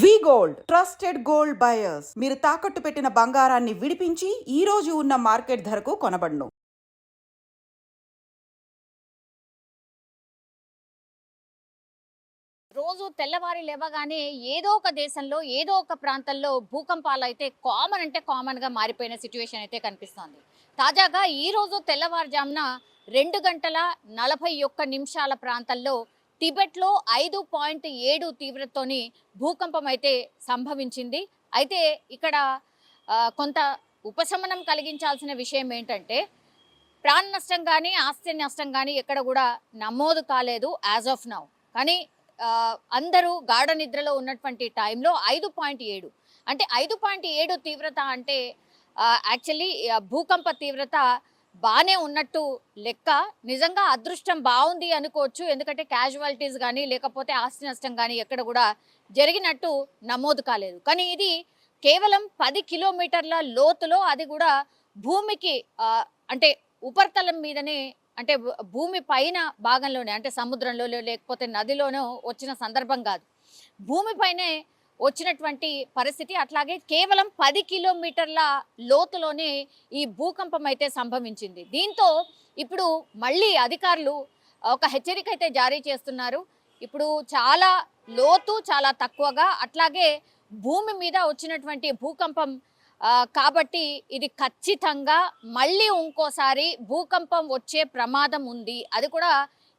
V gold trusted gold buyers మీరు తాకట్టు పెట్టిన బంగారాన్ని విడిపించి ఈ రోజు ఉన్న మార్కెట్ ధరకు కొనబడును. రోజు తెల్లవారి లేవగానే ఏదో ఒక దేశంలో ఏదో ఒక ప్రాంతంలో భూకంపాలు అయితే కామన్ అంటే కామన్గా మారిపోయిన సిచ్యువేషన్ అయితే కనిపిస్తోంది. తాజాగా ఈ రోజు తెల్లవారుజామున రెండు గంటల నలభై ఒక్క నిమిషాల ప్రాంతంలో టిబెట్లో ఐదు పాయింట్ ఏడు తీవ్రతతోని భూకంపం అయితే సంభవించింది. అయితే ఇక్కడ కొంత ఉపశమనం కలిగించాల్సిన విషయం ఏంటంటే ప్రాణ నష్టం కానీ ఆస్తి నష్టం కానీ ఎక్కడ కూడా నమోదు కాలేదు యాజ్ ఆఫ్ నౌ. కానీ అందరూ గాఢ నిద్రలో ఉన్నటువంటి టైంలో ఐదు పాయింట్ ఏడు. అంటే ఐదు పాయింట్ ఏడు తీవ్రత అంటే యాక్చువల్లీ భూకంప తీవ్రత బాగానే ఉన్నట్టు లెక్క. నిజంగా అదృష్టం బాగుంది అనుకోవచ్చు. ఎందుకంటే క్యాజువాలిటీస్ కానీ లేకపోతే ఆస్తి నష్టం కానీ ఎక్కడ కూడా జరిగినట్టు నమోదు కాలేదు. కానీ ఇది కేవలం పది కిలోమీటర్ల లోతులో అది కూడా భూమికి అంటే ఉపరితలం మీదనే అంటే భూమి పైన భాగంలోనే అంటే సముద్రంలో లేకపోతే నదిలోనో వచ్చిన సందర్భం కాదు. భూమిపైనే వచ్చినటువంటి పరిస్థితి. అట్లాగే కేవలం పది కిలోమీటర్ల లోతులోనే ఈ భూకంపం అయితే సంభవించింది. దీంతో ఇప్పుడు మళ్ళీ అధికారులు ఒక హెచ్చరిక అయితే జారీ చేస్తున్నారు. ఇప్పుడు చాలా లోతు చాలా తక్కువగా అట్లాగే భూమి మీద వచ్చినటువంటి భూకంపం కాబట్టి ఇది ఖచ్చితంగా మళ్ళీ ఇంకోసారి భూకంపం వచ్చే ప్రమాదం ఉంది. అది కూడా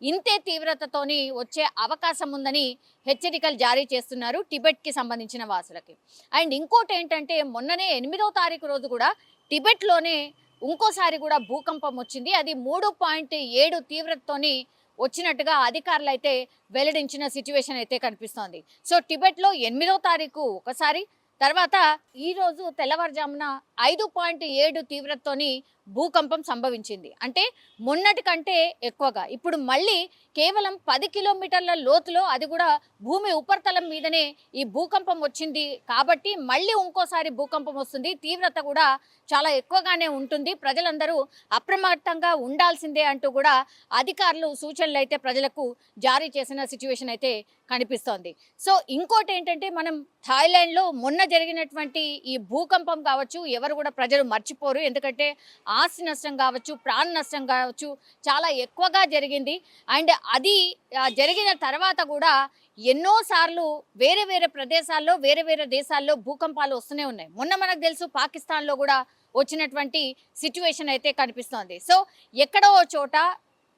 ఇంతే తీవ్రతతోని వచ్చే అవకాశం ఉందని హెచ్చరికలు జారీ చేస్తున్నారు టిబెట్కి సంబంధించిన వాసులకి. అండ్ ఇంకోటి ఏంటంటే మొన్ననే ఎనిమిదో తారీఖు రోజు కూడా టిబెట్లోనే ఇంకోసారి కూడా భూకంపం వచ్చింది. అది మూడు పాయింట్ ఏడు తీవ్రతతోని వచ్చినట్టుగా అధికారులు అయితే వెల్లడించిన సిచ్యువేషన్ అయితే కనిపిస్తోంది. సో టిబెట్లో ఎనిమిదో తారీఖు ఒకసారి తర్వాత ఈరోజు తెల్లవారుజామున ఐదు పాయింట్ ఏడు తీవ్రతతోని భూకంపం సంభవించింది. అంటే మొన్నటి కంటే ఎక్కువగా. ఇప్పుడు మళ్ళీ కేవలం పది కిలోమీటర్ల లోతులో అది కూడా భూమి ఉపరితలం మీదనే ఈ భూకంపం వచ్చింది కాబట్టి మళ్ళీ ఇంకోసారి భూకంపం వస్తుంది. తీవ్రత కూడా చాలా ఎక్కువగానే ఉంటుంది. ప్రజలందరూ అప్రమత్తంగా ఉండాల్సిందే అంటూ కూడా అధికారులు సూచనలు అయితే ప్రజలకు జారీ చేసిన సిచ్యువేషన్ అయితే కనిపిస్తోంది. సో ఇంకోటి ఏంటంటే మనం థాయిలాండ్లో మొన్న జరిగినటువంటి ఈ భూకంపం కావచ్చు ఎవరు కూడా ప్రజలు మర్చిపోరు. ఎందుకంటే ఆస్తి నష్టం కావచ్చు ప్రాణ నష్టం కావచ్చు చాలా ఎక్కువగా జరిగింది. అండ్ అది జరిగిన తర్వాత కూడా ఎన్నోసార్లు వేరే వేరే ప్రదేశాల్లో వేరే వేరే దేశాల్లో భూకంపాలు వస్తూనే ఉన్నాయి. మొన్న మనకు తెలుసు పాకిస్తాన్లో కూడా వచ్చినటువంటి సిచ్యువేషన్ అయితే కనిపిస్తోంది. సో ఎక్కడో ఓ చోట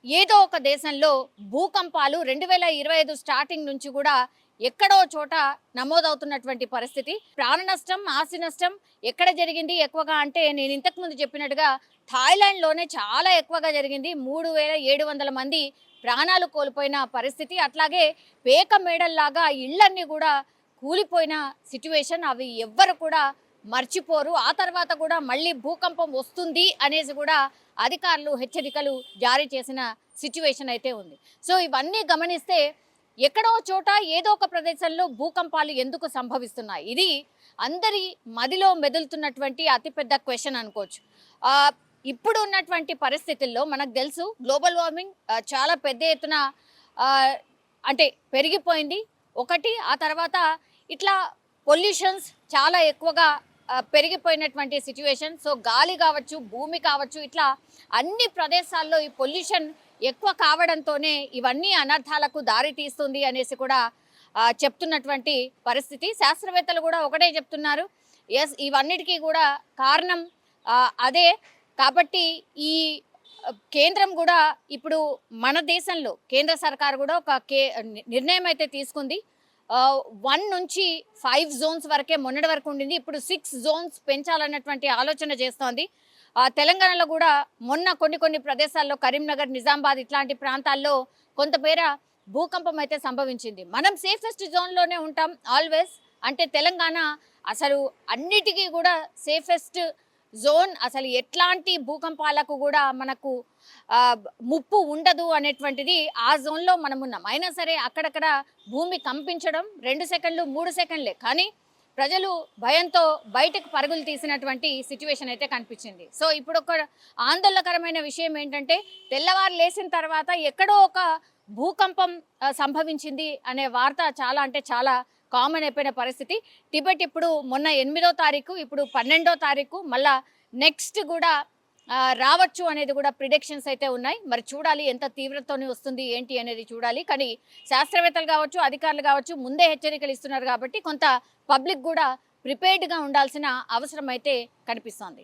ఏదో ఒక దేశంలో భూకంపాలు రెండు వేల ఇరవై ఐదు స్టార్టింగ్ నుంచి కూడా ఎక్కడో చోట నమోదవుతున్నటువంటి పరిస్థితి. ప్రాణ నష్టం ఆస్తి నష్టం ఎక్కడ జరిగింది? ఎక్కువగా అంటే నేను ఇంతకుముందు చెప్పినట్టుగా థాయిలాండ్లోనే చాలా ఎక్కువగా జరిగింది. మూడు వేల ఏడు వందల మంది ప్రాణాలు కోల్పోయిన పరిస్థితి. అట్లాగే పేక మేడల్లాగా ఇళ్ళన్నీ కూడా కూలిపోయిన సిచ్యువేషన్. అవి ఎవ్వరు కూడా మర్చిపోరు. ఆ తర్వాత కూడా మళ్ళీ భూకంపం వస్తుంది అనేసి కూడా అధికారులు హెచ్చరికలు జారీ చేసిన సిచ్యువేషన్ అయితే ఉంది. సో ఇవన్నీ గమనిస్తే ఎక్కడో చోట ఏదో ఒక ప్రదేశంలో భూకంపాలు ఎందుకు సంభవిస్తున్నాయి? ఇది అందరి మదిలో మెదులుతున్నటువంటి అతిపెద్ద క్వశ్చన్ అనుకోవచ్చు. ఇప్పుడు ఉన్నటువంటి పరిస్థితుల్లో మనకు తెలుసు గ్లోబల్ వార్మింగ్ చాలా పెద్ద ఎత్తున అంటే పెరిగిపోయింది. ఒకటి ఆ తర్వాత ఇట్లా పొల్యూషన్స్ చాలా ఎక్కువగా పెరిగిపోయినటువంటి సిచ్యువేషన్ సో గాలి కావచ్చు భూమి కావచ్చు ఇట్లా అన్ని ప్రదేశాల్లో ఈ పొల్యూషన్ ఎక్కువ కావడంతోనే ఇవన్నీ అనర్థాలకు దారి తీస్తుంది అనేసి కూడా చెప్తున్నటువంటి పరిస్థితి. శాస్త్రవేత్తలు కూడా ఒకటే చెప్తున్నారు. ఎస్ ఇవన్నిటికీ కూడా కారణం అదే. కాబట్టి ఈ కేంద్రం కూడా ఇప్పుడు మన దేశంలో కేంద్ర సర్కార్ కూడా ఒక కే నిర్ణయం అయితే తీసుకుంది. వన్ నుంచి ఫైవ్ జోన్స్ వరకే మొన్నటి వరకు ఉండింది. ఇప్పుడు సిక్స్ జోన్స్ పెంచాలన్నటువంటి ఆలోచన చేస్తోంది. తెలంగాణలో కూడా మొన్న కొన్ని కొన్ని ప్రదేశాల్లో కరీంనగర్ నిజామాబాద్ ఇట్లాంటి ప్రాంతాల్లో కొంతమేర భూకంపం అయితే సంభవించింది. మనం సేఫెస్ట్ జోన్లోనే ఉంటాం ఆల్వేస్ అంటే తెలంగాణ అసలు అన్నిటికీ కూడా సేఫెస్ట్ జోన్ అసలు ఎట్లాంటి భూకంపాలకు కూడా మనకు ముప్పు ఉండదు అనేటువంటిది ఆ జోన్లో మనం ఉన్నాం అయినా సరే అక్కడక్కడ భూమి కంపించడం రెండు సెకండ్లు మూడు సెకండ్లే. కానీ ప్రజలు భయంతో బయటకు పరుగులు తీసినటువంటి సిచ్యువేషన్ అయితే కనిపించింది. సో ఇప్పుడు ఒక ఆందోళనకరమైన విషయం ఏంటంటే తెల్లవారు లేచిన తర్వాత ఎక్కడో ఒక భూకంపం సంభవించింది అనే వార్త చాలా అంటే చాలా కామన్ అయిపోయిన పరిస్థితి. టిబెట్ ఇప్పుడు మొన్న ఎనిమిదో తారీఖు ఇప్పుడు పన్నెండో తారీఖు మళ్ళా నెక్స్ట్ కూడా రావచ్చు అనేది కూడా ప్రిడిక్షన్స్ అయితే ఉన్నాయి. మరి చూడాలి ఎంత తీవ్రతోనే వస్తుంది ఏంటి అనేది చూడాలి. కానీ శాస్త్రవేత్తలు కావచ్చు అధికారులు కావచ్చు ముందే హెచ్చరికలు ఇస్తున్నారు కాబట్టి కొంత పబ్లిక్ కూడా ప్రిపేర్డ్గా ఉండాల్సిన అవసరం అయితే కనిపిస్తోంది.